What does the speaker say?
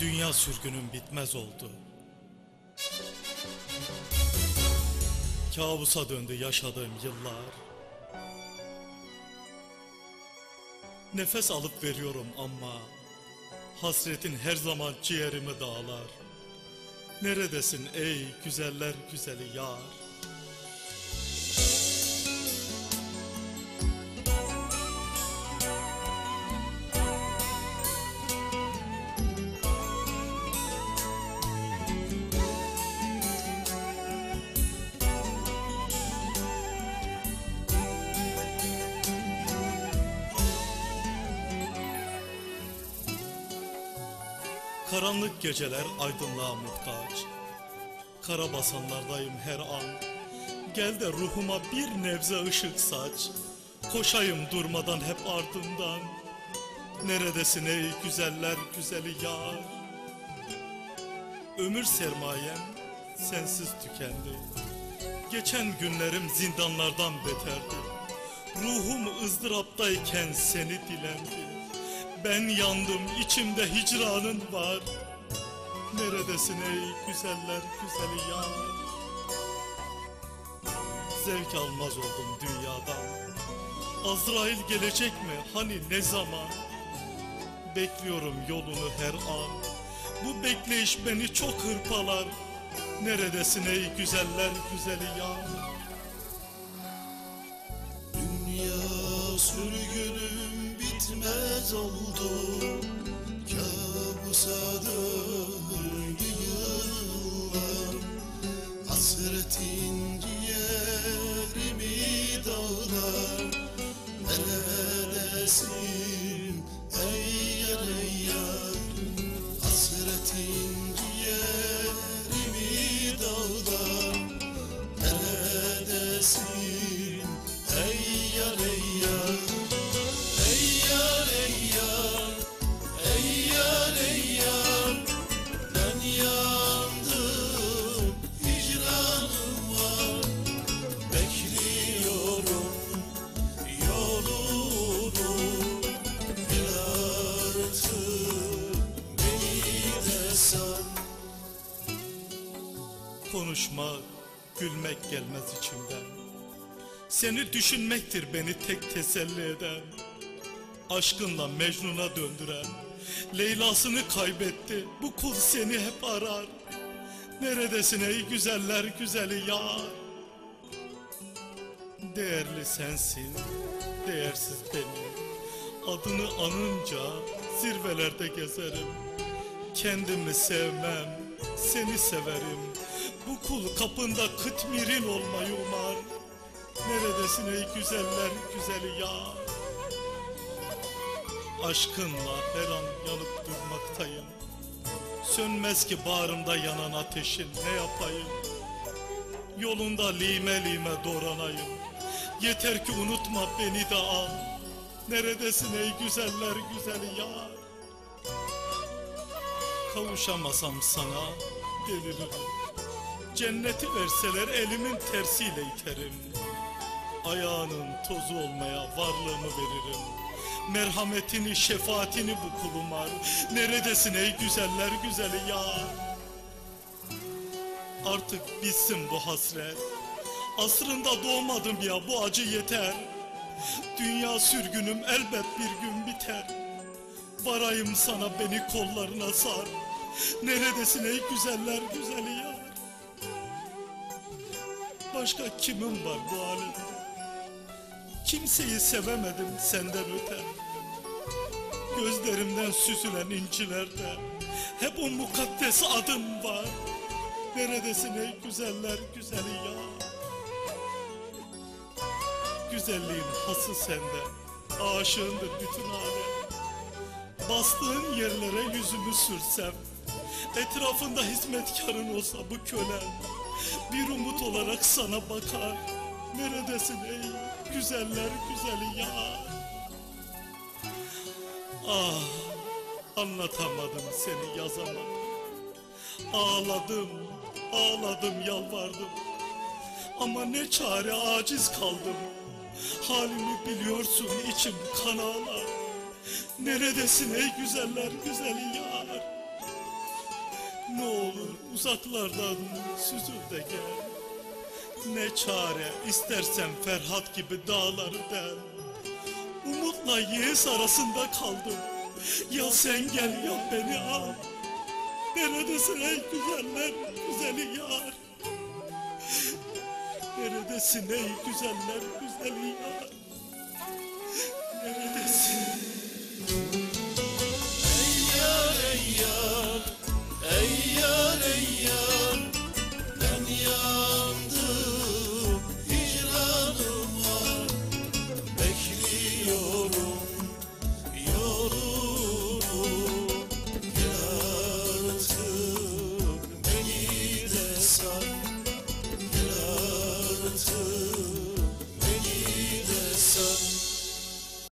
Dünya sürgünüm bitmez oldu. Kabusa döndü yaşadığım yıllar. Nefes alıp veriyorum ama hasretin her zaman ciğerimi dağlar. Neredesin ey güzeller güzeli yar? Karanlık geceler aydınlığa muhtaç. Kara basanlardayım her an. Gel de ruhuma bir nebze ışık saç. Koşayım durmadan hep ardından. Neredesin ey güzeller güzeli yar? Ömür sermayem sensiz tükendi. Geçen günlerim zindanlardan beterdi. Ruhum ızdıraptayken seni dilendi. Ben yandım içimde hicranın var. Neredesin ey güzeller güzeli yar? Zevk almaz oldum dünyadan. Azrail gelecek mi hani ne zaman? Bekliyorum yolunu her an. Bu bekleyiş beni çok hırpalar. Neredesin ey güzeller güzeli yar? Bitmez oldu Kabusa döndü yıllar. Hasretin Konuşmak, gülmek gelmez içimden. Seni düşünmektir beni tek teselli eden. Aşkınla Mecnun'a döndüren. Leyla'sını kaybetti. Bu kul seni hep arar. Neredesin ey güzeller güzeli yar? Değerli sensin, değersiz benim. Adını anınca zirvelerde gezerim. Kendimi sevmem, seni severim. Bu kul kapında kıtmirin olmayı umar. Neredesin ey güzeller güzeli yar? Aşkınla her an yanıp durmaktayım. Sönmez ki bağrımda yanan ateşin ne yapayım? Yolunda lime lime doğranayım. Yeter ki unutma beni de al. Neredesin ey güzeller güzeli yar? Kavuşamasam sana deliririm. Cenneti verseler elimin tersiyle iterim. Ayağının tozu olmaya varlığımı veririm. Merhametini, şefaatini bu kulumar. Neredesin ey güzeller güzeli ya? Artık bitsin bu hasret. Asrında doğmadım ya bu acı yeter. Dünya sürgünüm elbet bir gün biter. Varayım sana beni kollarına sar. Neredesin ey güzeller güzeli ya? Başka kimim var bu alemde? Kimseyi sevemedim senden öte. Gözlerimden süzülen incilerde hep o mukaddes adın var. Neredesin ey güzeller güzeli ya? Güzelliğin hası sende, aşığındır bütün alem. Bastığın yerlere yüzümü sürsem, etrafında hizmetkarın olsa bu kölen, bir umut olarak sana bakar. Neredesin ey güzeller güzeli ya? Ah, anlatamadım seni yazamadım. Ağladım, ağladım, yalvardım. Ama ne çare aciz kaldım. Halimi biliyorsun içim kan ağlar. Neredesin ey güzeller güzeli yar? Uzaklardan süzül de gel. Ne çare istersen Ferhat gibi dağları del. Umutla yeğiz arasında kaldım. Ya sen gel ya beni al. Neredesin ey güzeller güzeli yar. Neredesin ey güzeller güzeli yar